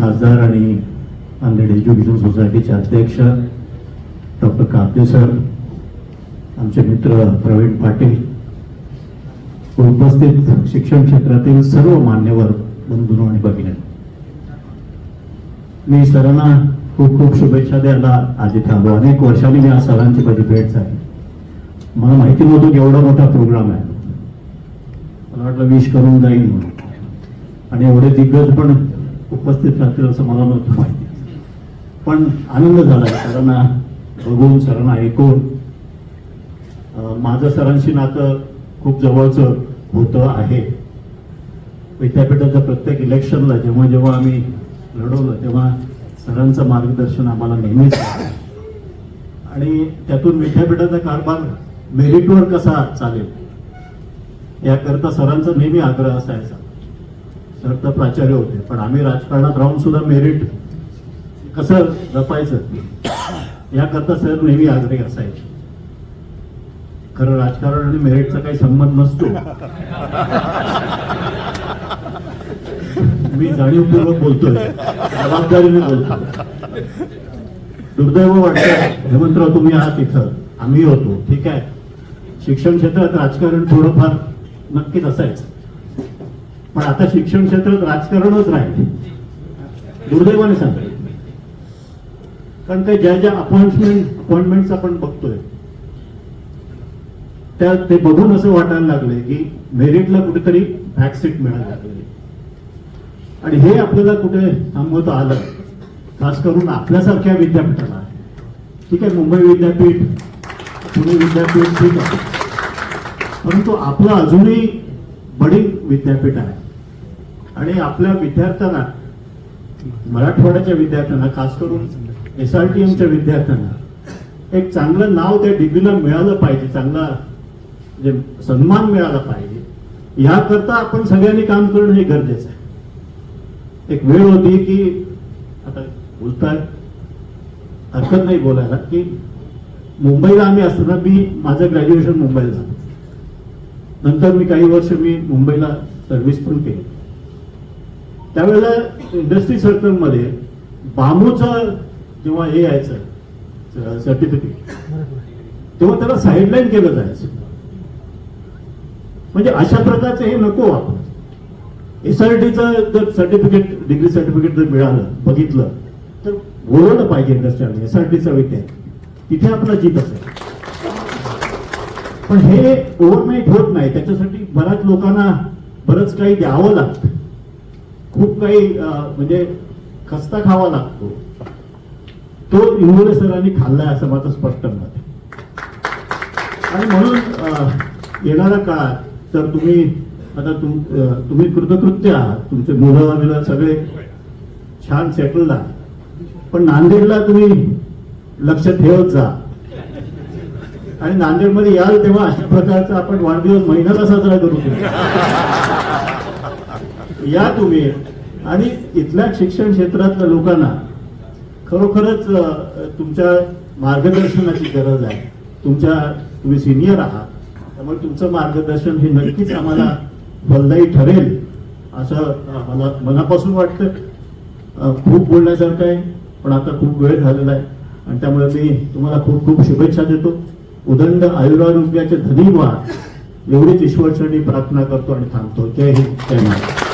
खासदार आणि नांदेड एज्युकेशन सोसायटीचे अध्यक्ष डॉक्टर कापदे सर आमचे मित्र प्रवीण पाटील उपस्थित शिक्षण क्षेत्रातील सर्व मान्यवर बंधू आणि भगिनी. मी सरांना खूप खूप शुभेच्छा द्यायला आज इथे आलो. अनेक वर्षांनी मी आज सरांची कधी भेट झाली. मला माहिती नव्हतं की एवढा मोठा प्रोग्राम आहे. मला वाटलं विश करून जाईल म्हणून. आणि एवढे दिग्गज पण उपस्थित राहतील असं मला नव्हतं माहिती. पण आनंद झाला सरांना. बघून सरांना ऐकून माझं सरांशी नातं खूप जवळचं होतं आहे. विद्यापीठाच्या प्रत्येक इलेक्शनला जेव्हा जेव्हा आम्ही लढवलं तेव्हा सरांचं मार्गदर्शन आम्हाला नेहमीच आणि त्यातून विद्यापीठाचा कारभार मेरिटवर कसा चालेल याकरता सरांचा नेहमी आग्रह असायचा. सर तर प्राचार्य होते पण आम्ही राजकारणात राहून सुद्धा मेरिट कसं जपायचं? याकरता सर नेहमी आग्रही असायचे. खरं राजकारण आणि मेरिटचा काही संबंध नसतो. मी जाणीवपूर्वक बोलतोय जबाबदारीने बोलतो दुर्दैव वाटतं हेमंतराव तुम्ही आहात इथं. आम्ही होतो. ठीक आहे. शिक्षण क्षेत्रात राजकारण थोडंफार नक्कीच असायचं. पण आता शिक्षण क्षेत्रात राजकारणच राहिले. दुर्दैवाने सांगतो. कारण काही ज्या ज्या अपॉइंटमेंट अपॉइंटमेंट आपण बघतोय त्या ते बघून असं वाटायला लागले की मेरिटला कुठेतरी बॅकसीट मिळायला लागले आणि हे आपल्याला कुठे थांबवता आलं खास करून आपल्यासारख्या विद्यापीठाला ठीक आहे मुंबई विद्यापीठ पुणे विद्यापीठ ठीक आहे. परंतु आपलं अजूनही बडी विद्यापीठ आहे. आणि आपल्या विद्यार्थ्यांना मराठवाड्याच्या विद्यार्थ्यांना खास करून एस आर टी एमच्या विद्यार्थ्यांना एक चांगलं नाव त्या डिग्रीला मिळालं पाहिजे चांगला म्हणजे सन्मान मिळाला पाहिजे याकरता आपण सगळ्यांनी काम करणं हे गरजेचं आहे. एक वेळ होती की आता बोलताय हरकत नाही बोलायला की मुंबईला आम्ही असताना मी माझं ग्रॅज्युएशन मुंबईला झालं. नंतर मी काही वर्ष मी मुंबईला सर्व्हिस पण केली. त्यावेळेला इंडस्ट्री सर्कलमध्ये बांबूचं जेव्हा हे यायचं सर्टिफिकेट तेव्हा त्याला साईडलाईन केलं जायचं. म्हणजे अशा प्रकारचं हे नको आपण. एसआरटीचं जर सर्टिफिकेट डिग्री सर्टिफिकेट जर मिळालं बघितलं तर बोलवलं पाहिजे इंडस्ट्रीने एस आर तिथे आपला जीत असेल. पण हे ओव्हरनाईट होत नाही. त्याच्यासाठी बऱ्याच लोकांना बरंच काही द्यावं लागतं. खूप काही म्हणजे खस्ता खावा लागतो. तो इंगोले सरांनी खाल्लाय असं माझं स्पष्ट मत आहे. आणि म्हणून येणारा येणाऱ्या काळात तर तुम्ही आता तुम तुम्ही कृतकृत्य आहात तुमचे मुलं बिलं सगळे छान सेटल आहात. पण नांदेडला तुम्ही लक्ष ठेवत जा. आणि नांदेडमध्ये याल तेव्हा अशा प्रकारचा आपण वाढदिवस महिन्याला साजरा करू या तुम्ही आणि इथल्या शिक्षण क्षेत्रातल्या लोकांना खरोखरच तुमच्या मार्गदर्शनाची गरज आहे. तुमच्या तुम्ही सिनियर आहात. त्यामुळे तुमचं मार्गदर्शन हे नक्कीच आम्हाला फलदायी ठरेल असं मला मनापासून वाटतं. खूप बोलण्यासारखं आहे पण आता खूप वेळ झालेला आहे. आणि त्यामुळे मी तुम्हाला खूप खूप शुभेच्छा देतो. उदंड आयुरारोग्याचे धनी व्हा एवढीच ईश्वरचरणी प्रार्थना करतो आणि थांबतो. जय हिंद जय महाराज